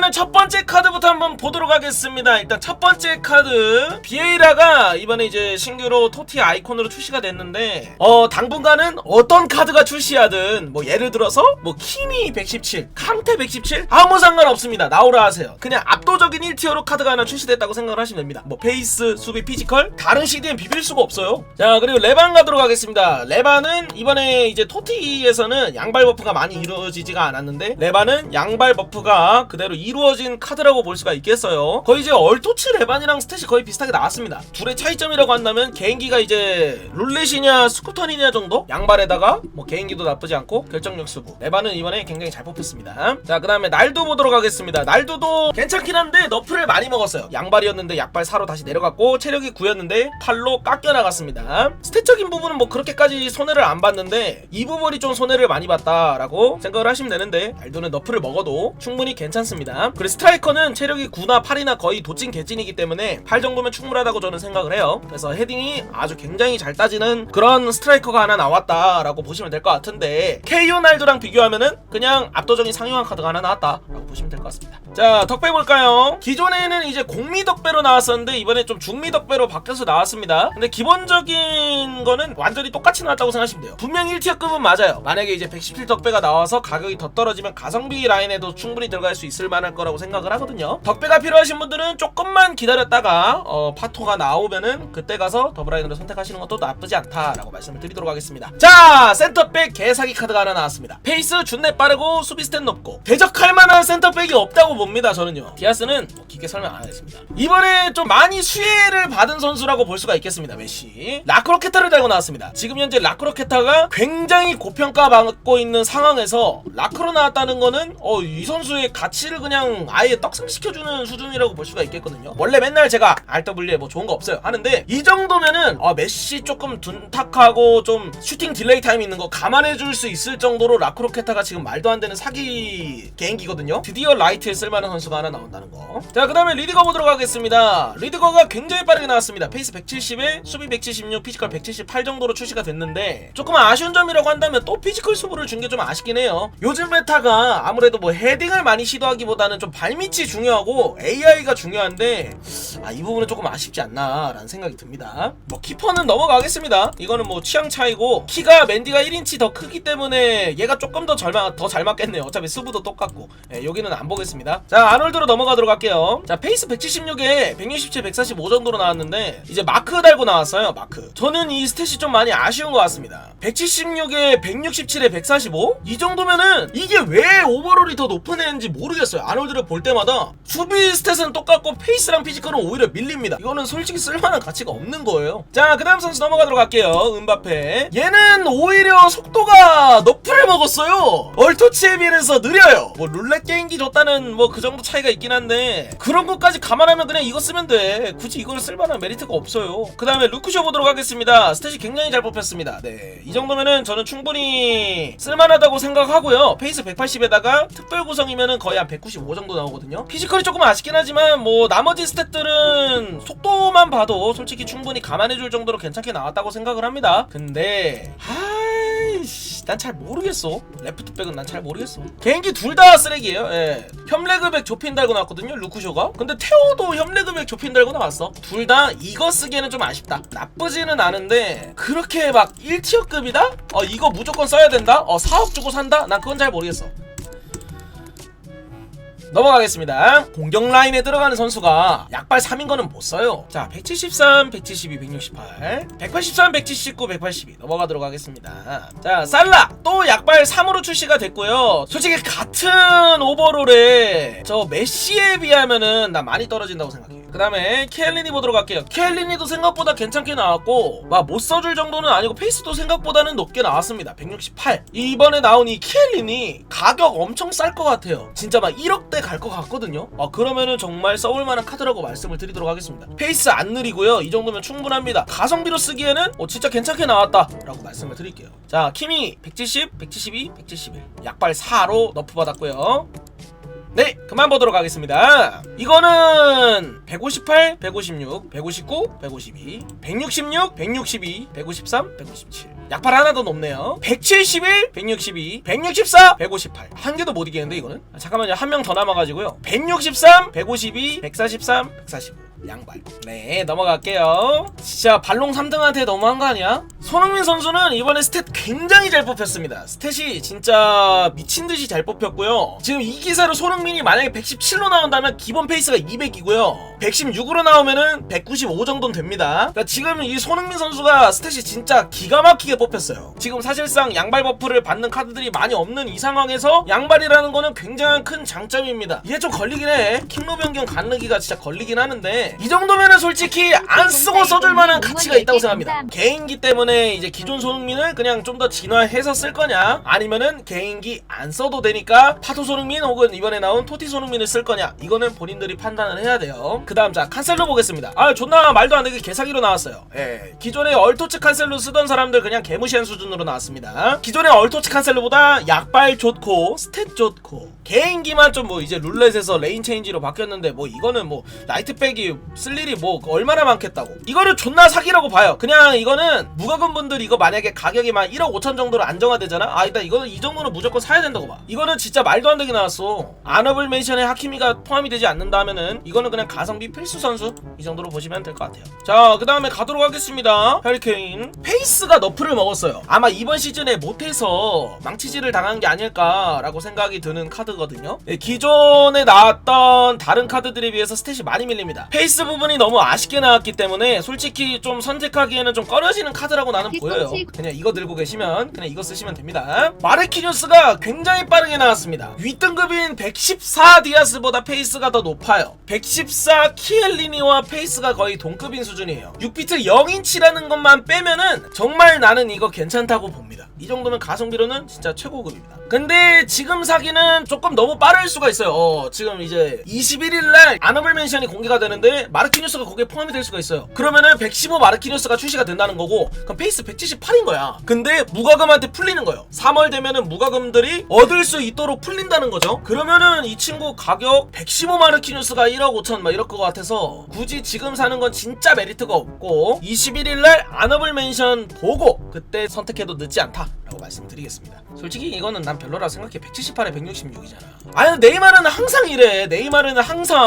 그러면은 첫 번째 카드부터 한번 보도록 하겠습니다. 일단 첫 번째 카드 비에이라가 이번에 이제 신규로 토티 아이콘으로 출시가 됐는데 어 당분간은 어떤 카드가 출시하든 뭐 예를 들어서 뭐 키미 117, 캉테 117 아무 상관없습니다. 나오라 하세요. 그냥 압도적인 1티어로 카드가 하나 출시됐다고 생각을 하시면 됩니다. 뭐 페이스, 수비, 피지컬 다른 CD엔 비빌 수가 없어요. 자 그리고 레반 가도록 하겠습니다. 레반은 이번에 이제 토티에서는 양발 버프가 많이 이루어지지가 않았는데 레반은 양발 버프가 그대로 이루어진 카드라고 볼 수가 있겠어요. 거의 이제 얼토츠 레반이랑 스탯이 거의 비슷하게 나왔습니다. 둘의 차이점이라고 한다면 개인기가 이제 룰렛이냐 스쿠터니냐 정도? 양발에다가 뭐 개인기도 나쁘지 않고 결정력 수부. 레반은 이번에 굉장히 잘 뽑혔습니다. 자 그 다음에 날도 보도록 하겠습니다. 날도도 괜찮긴 한데 너프를 많이 먹었어요. 양발이었는데 약발 4로 다시 내려갔고 체력이 9였는데 8로 깎여 나갔습니다. 스탯적인 부분은 뭐 그렇게까지 손해를 안 봤는데 이 부분이 좀 손해를 많이 봤다라고 생각을 하시면 되는데 날도는 너프를 먹어도 충분히 괜찮습니다. 그리고 스트라이커는 체력이 9나 8이나 거의 도찐 개찐이기 때문에 8 정도면 충분하다고 저는 생각을 해요. 그래서 헤딩이 아주 굉장히 잘 따지는 그런 스트라이커가 하나 나왔다라고 보시면 될 것 같은데 날도랑 비교하면은 그냥 압도적인 상용한 카드가 하나 나왔다라고 보시면 될 것 같습니다. 자 덕배 볼까요? 기존에는 이제 공미 덕배로 나왔었는데 이번에 좀 중미 덕배로 바뀌어서 나왔습니다. 근데 기본적인 거는 완전히 똑같이 나왔다고 생각하시면 돼요. 분명 1티어급은 맞아요. 만약에 이제 117 덕배가 나와서 가격이 더 떨어지면 가성비 라인에도 충분히 들어갈 수 있을 만할 거라고 생각을 하거든요. 덕배가 필요하신 분들은 조금만 기다렸다가 어, 파토가 나오면은 그때 가서 더블라인으로 선택하시는 것도 나쁘지 않다라고 말씀을 드리도록 하겠습니다. 자 센터백 개사기 카드가 하나 나왔습니다. 페이스 준내 빠르고 수비 스탯 높고 대적할 만한 센터백이 없다고 봅니다. 저는요. 디아스는 뭐 깊게 설명 안 하겠습니다. 이번에 좀 많이 수혜를 받은 선수라고 볼 수가 있겠습니다. 메시 라크로케타를 달고 나왔습니다. 지금 현재 라크로케타가 굉장히 고평가 받고 있는 상황에서 라크로 나왔다는 거는 어, 이 선수의 가치를 그냥 아예 떡상시켜주는 수준이라고 볼 수가 있겠거든요. 원래 맨날 제가 RW에 뭐 좋은 거 없어요 하는데 이 정도면은 어, 메시 조금 둔탁하고 좀 슈팅 딜레이 타임 있는 거 감안해 줄 수 있을 정도로 라크로케타가 지금 말도 안 되는 사기 개인기거든요. 드디어 라이트에 쓸만한 선수가 하나 나온다는 거. 자, 그 다음에 리드거 보도록 하겠습니다. 리드거가 굉장히 빠르게 나왔습니다. 페이스 170에 수비 176, 피지컬 178 정도로 출시가 됐는데 조금 아쉬운 점이라고 한다면 또 피지컬 수부를 준 게 좀 아쉽긴 해요. 요즘 메타가 아무래도 뭐 헤딩을 많이 시도하기보다 는 좀 발밑이 중요하고 AI가 중요한데 아, 이 부분은 조금 아쉽지 않나라는 생각이 듭니다. 뭐 키퍼는 넘어가겠습니다. 이거는 뭐 취향 차이고 키가 맨디가 1인치 더 크기 때문에 얘가 조금 더잘더잘 맞겠네요. 어차피 수부도 똑같고 예, 여기는 안 보겠습니다. 자 아놀드로 넘어가도록 할게요. 자 페이스 176에 167, 145 정도로 나왔는데 이제 마크 달고 나왔어요. 마크. 저는 이 스탯이 좀 많이 아쉬운 것 같습니다. 176에 167에 145? 이 정도면은 이게 왜 오버롤이 더 높은 애인지 모르겠어요. 아놀드를 볼 때마다 수비 스탯은 똑같고 페이스랑 피지컬은 오히려 밀립니다. 이거는 솔직히 쓸만한 가치가 없는 거예요. 자, 그 다음 선수 넘어가도록 할게요. 은바페. 얘는 오히려 속도가 너프를 먹었어요. 얼토치에 비해서 느려요. 뭐 룰렛 게임기 줬다는 뭐 그 정도 차이가 있긴 한데 그런 것까지 감안하면 그냥 이거 쓰면 돼. 굳이 이걸 쓸만한 메리트가 없어요. 그 다음에 루크쇼 보도록 하겠습니다. 스탯이 굉장히 잘 뽑혔습니다. 네. 이 정도면은 저는 충분히 쓸만하다고 생각하고요. 페이스 180에다가 특별 구성이면은 거의 한195 정도 나오거든요. 피지컬이 조금 아쉽긴 하지만 뭐 나머지 스탯들은 속도만 봐도 솔직히 충분히 감안해줄 정도로 괜찮게 나왔다고 생각을 합니다. 근데 아이씨 난 잘 모르겠어. 레프트백은 난 잘 모르겠어. 개인기 둘 다 쓰레기예요. 예. 협레그백 조핀 달고 나왔거든요. 루크쇼가. 근데 테오도 협레그백 조핀 달고 나왔어. 둘 다 이거 쓰기에는 좀 아쉽다. 나쁘지는 않은데 그렇게 막 1티어급이다? 어 이거 무조건 써야 된다? 어 4억 주고 산다? 난 그건 잘 모르겠어. 넘어가겠습니다. 공격 라인에 들어가는 선수가 약발 3인 거는 못 써요. 자, 173, 172, 168, 183, 179, 182 넘어가도록 하겠습니다. 자, 살라 또 약발 3으로 출시가 됐고요. 솔직히 같은 오버롤에 저 메시에 비하면은 나 많이 떨어진다고 생각해요. 그 다음에 켈리니 보도록 할게요. 켈리니도 생각보다 괜찮게 나왔고 막 못 써줄 정도는 아니고 페이스도 생각보다는 높게 나왔습니다. 168. 이번에 나온 이 켈리니 가격 엄청 쌀 것 같아요. 진짜 막 1억대 갈 것 같거든요. 어, 그러면은 정말 써올 만한 카드라고 말씀을 드리도록 하겠습니다. 페이스 안 느리고요. 이 정도면 충분합니다. 가성비로 쓰기에는 어, 진짜 괜찮게 나왔다 라고 말씀을 드릴게요. 자, 키미 170, 172, 171. 약발 4로 너프 받았고요. 네, 그만 보도록 하겠습니다. 이거는 158, 156, 159, 152, 166, 162, 153, 157. 약발 하나 더 높네요. 171 162 164 158 한 개도 못 이기는데 이거는? 아, 잠깐만요. 한 명 더 남아가지고요. 163 152 143 145 양발. 네 넘어갈게요. 진짜 발롱 3등한테 너무한 거 아니야? 손흥민 선수는 이번에 스탯 굉장히 잘 뽑혔습니다. 스탯이 진짜 미친듯이 잘 뽑혔고요. 지금 이 기사로 손흥민이 만약에 117로 나온다면 기본 페이스가 200이고요 116으로 나오면은 195 정도는 됩니다. 그러니까 지금 이 손흥민 선수가 스탯이 진짜 기가 막히게 뽑혔어요. 지금 사실상 양발 버프를 받는 카드들이 많이 없는 이 상황에서 양발이라는 거는 굉장한 큰 장점입니다. 이게 좀 걸리긴 해. 킹로 변경 가느기가 진짜 걸리긴 하는데 이 정도면은 솔직히 안 쓰고 써줄 만한 가치가 있다고 생각합니다. 개인기 때문에 이제 기존 손흥민을 그냥 좀 더 진화해서 쓸 거냐? 아니면은 개인기 안 써도 되니까 파토 손흥민 혹은 이번에 나온 토티 손흥민을 쓸 거냐? 이거는 본인들이 판단을 해야 돼요 그 다음 자 칸셀로 보겠습니다. 아 존나 말도 안 되게 개사기로 나왔어요. 예 기존에 얼토츠 칸셀로 쓰던 사람들 그냥 개무시한 수준으로 나왔습니다. 기존의 얼토츠 칸셀로보다 약발 좋고 스탯 좋고 개인기만 좀 뭐 이제 룰렛에서 레인 체인지로 바뀌었는데 뭐 이거는 뭐 라이트백이 쓸 일이 뭐 얼마나 많겠다고. 이거를 존나 사기라고 봐요. 그냥 이거는 무과금 분들 이거 만약에 가격이 만 1억 5천 정도로 안정화되잖아? 아 일단 이거는 이 정도는 무조건 사야 된다고 봐. 이거는 진짜 말도 안 되게 나왔어. 아너블 멘션에 하키미가 포함이 되지 않는다면은 이거는 그냥 가성 비 필수 선수 이 정도로 보시면 될 것 같아요. 자 그 다음에 가도록 하겠습니다. 헤리케인 페이스가 너프를 먹었어요. 아마 이번 시즌에 못해서 망치질을 당한 게 아닐까라고 생각이 드는 카드거든요. 네, 기존에 나왔던 다른 카드들에 비해서 스탯이 많이 밀립니다. 페이스 부분이 너무 아쉽게 나왔기 때문에 솔직히 좀 선택하기에는 좀 꺼려지는 카드라고 나는 보여요. 그냥 이거 들고 계시면 그냥 이거 쓰시면 됩니다. 마르키뉴스가 굉장히 빠르게 나왔습니다. 윗등급인 114 디아스보다 페이스가 더 높아요. 114 키엘리니와 페이스가 거의 동급인 수준이에요. 6비트 0인치라는 것만 빼면은 정말 나는 이거 괜찮다고 봅니다. 이 정도면 가성비로는 진짜 최고급입니다. 근데 지금 사기는 조금 너무 빠를 수가 있어요. 어, 지금 이제 21일날 아너블 멘션이 공개가 되는데 마르키뉴스가 거기에 포함이 될 수가 있어요. 그러면은 115 마르키뉴스가 출시가 된다는 거고 그럼 페이스 178인 거야. 근데 무과금한테 풀리는 거예요. 3월 되면은 무과금들이 얻을 수 있도록 풀린다는 거죠. 그러면은 이 친구 가격 115 마르키뉴스가 1억 5천 막 이럴 것 같아서 굳이 지금 사는 건 진짜 메리트가 없고 21일날 아너블 멘션 보고 그때 선택해도 늦지 않다 라고 말씀드리겠습니다. 솔직히 이거는 난 별로라 생각해. 178에 166이잖아. 아니 네이마르는 항상 이래. 네이마르는 항상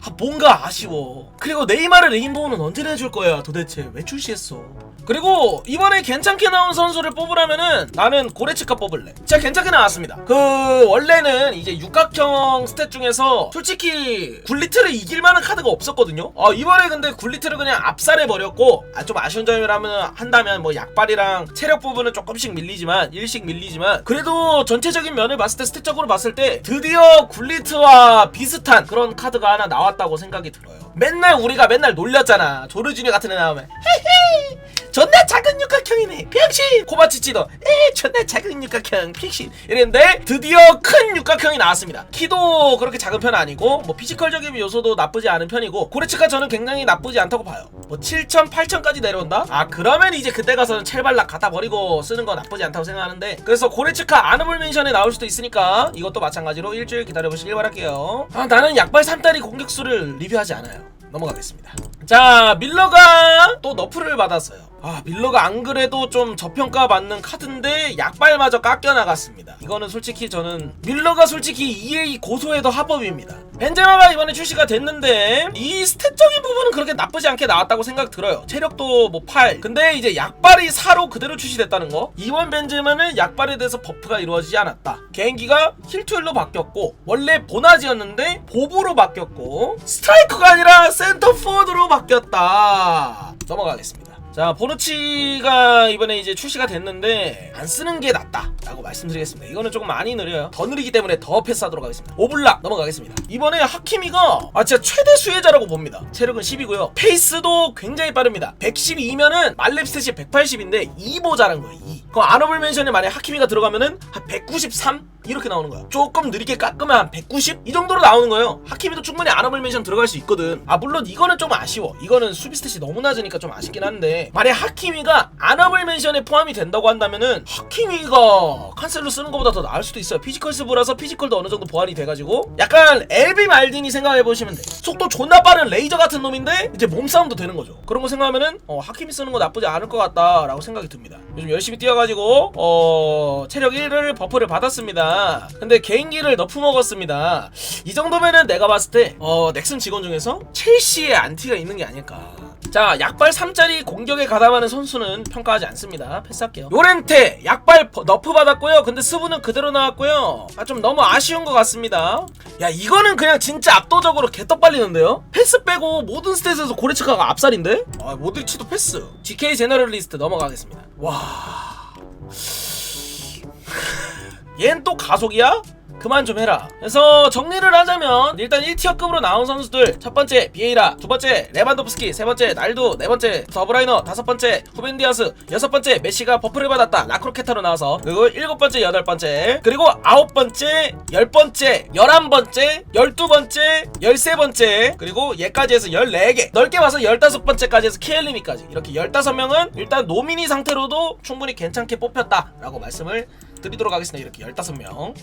아, 뭔가 아쉬워. 그리고 네이마르 레인보우는 언제 내줄 거야. 도대체 왜 출시했어 그리고 이번에 괜찮게 나온 선수를 뽑으라면은 나는 고레츠카 뽑을래. 진짜 괜찮게 나왔습니다. 그 원래는 이제 육각형 스탯 중에서 솔직히 굴리트를 이길 만한 카드가 없었거든요. 어 이번에 근데 굴리트를 그냥 압살해 버렸고 아, 좀 아쉬운 점이라면 한다면 뭐 약발이랑 체력 부분은 조금씩 밀리지만 일씩 밀리지만 그래도 전체적인 면을 봤을 때 스탯적으로 봤을 때 드디어 굴리트와 비슷한 그런 카드가 하나 나왔다고 생각이 들어요. 맨날 우리가 맨날 놀렸잖아. 조르주니 같은 애 나오면. 헤헤 존나 작은 육각형이네. 병신! 코바치치도. 에 존나 작은 육각형. 픽신. 이랬는데 드디어 큰 육각형이 나왔습니다. 키도 그렇게 작은 편은 아니고 뭐 피지컬적인 요소도 나쁘지 않은 편이고 고레츠가 저는 굉장히 나쁘지 않다고 봐요. 뭐 7천 8천까지 내려온다? 아 그러면 이제 그때 가서는 첼발락 갖다 버리고 쓰는 건 나쁘지 않다고 생각하는데 그래서 고레츠카 아너블 멘션에 나올 수도 있으니까 이것도 마찬가지로 일주일 기다려보시길 바랄게요. 아 나는 약발 3다리 공격수를 리뷰하지 않아요 넘어가겠습니다. 자, 밀러가 또 너프를 받았어요. 아, 밀러가 안 그래도 좀 저평가 받는 카드인데 약발마저 깎여 나갔습니다. 이거는 솔직히 저는 밀러가 솔직히 EA 고소해도 합법입니다. 벤제마가 이번에 출시가 됐는데 이 스탯적인 부분은 그렇게 나쁘지 않게 나왔다고 생각 들어요. 체력도 뭐 8. 근데 이제 약발이 4로 그대로 출시됐다는 거. 이번 벤제마는 약발에 대해서 버프가 이루어지지 않았다. 개인기가 힐투일로 바뀌었고 원래 보나지였는데 보부로 바뀌었고 스트라이커가 아니라 센터 포워드로 바뀌었다. 넘어가겠습니다. 자 보르치가 이번에 이제 출시가 됐는데 안 쓰는 게 낫다 라고 말씀드리겠습니다. 이거는 조금 많이 느려요. 더 느리기 때문에 더 패스하도록 하겠습니다. 오블락 넘어가겠습니다. 이번에 하키미가 아 진짜 최대 수혜자라고 봅니다. 체력은 10이고요. 페이스도 굉장히 빠릅니다. 112면은 말렙 스탯이 180인데 2보 자란 거예요 2 그럼 아너블 멘션에 만약 하키미가 들어가면은 한 193? 이렇게 나오는 거야. 조금 느리게 깎으면 한 190? 이 정도로 나오는 거예요. 하키미도 충분히 아너블 멘션 들어갈 수 있거든. 아 물론 이거는 좀 아쉬워. 이거는 수비 스탯이 너무 낮으니까 좀 아쉽긴 한데. 만약 하키미가 아너블 멘션에 포함이 된다고 한다면은 하키미가 칸셀로 쓰는 것보다 더 나을 수도 있어요. 피지컬 스브라서 피지컬도 어느 정도 보완이 돼가지고. 약간 엘비 말딘이 생각해보시면 돼. 속도 존나 빠른 레이저 같은 놈인데 이제 몸싸움도 되는 거죠. 그런 거 생각하면은 어, 하키미 쓰는 거 나쁘지 않을 것 같다라고 생각이 듭니다. 요즘 열심히 뛰어가지고 어 체력 1을 버프를 받았습니다 근데 개인기를 너프 먹었습니다. 이 정도면은 내가 봤을 때 어 넥슨 직원 중에서 첼시의 안티가 있는 게 아닐까. 자 약발 3짜리 공격에 가담하는 선수는 평가하지 않습니다. 패스할게요. 요렌테 약발 버- 너프 받았고요. 근데 스브는 그대로 나왔고요. 아 좀 너무 아쉬운 것 같습니다. 야 이거는 그냥 진짜 압도적으로 개떡 빨리는데요? 패스 빼고 모든 스탯에서 고레츠카가 앞살인데? 아 모드리치도 패스. GK 제너럴리스트 넘어가겠습니다. 와 얜 또 가속이야? 그만 좀 해라. 그래서 정리를 하자면 일단 1티어급으로 나온 선수들. 첫 번째 비에이라, 두 번째 레반도프스키, 세 번째 날두, 네 번째 더브라이너, 다섯 번째 후벤디아스, 여섯 번째 메시가 버프를 받았다. 라크로케타로 나와서 그리고 일곱 번째, 여덟 번째. 그리고 아홉 번째, 열 번째, 열한 번째, 열두 번째, 열세 번째. 그리고 얘까지 해서 열네 개. 넓게 봐서 열다섯 번째까지 해서 키엘리미까지. 이렇게 열다섯 명은 일단 노미니 상태로도 충분히 괜찮게 뽑혔다 라고 말씀을 드리도록 하겠습니다. 이렇게 열다섯 명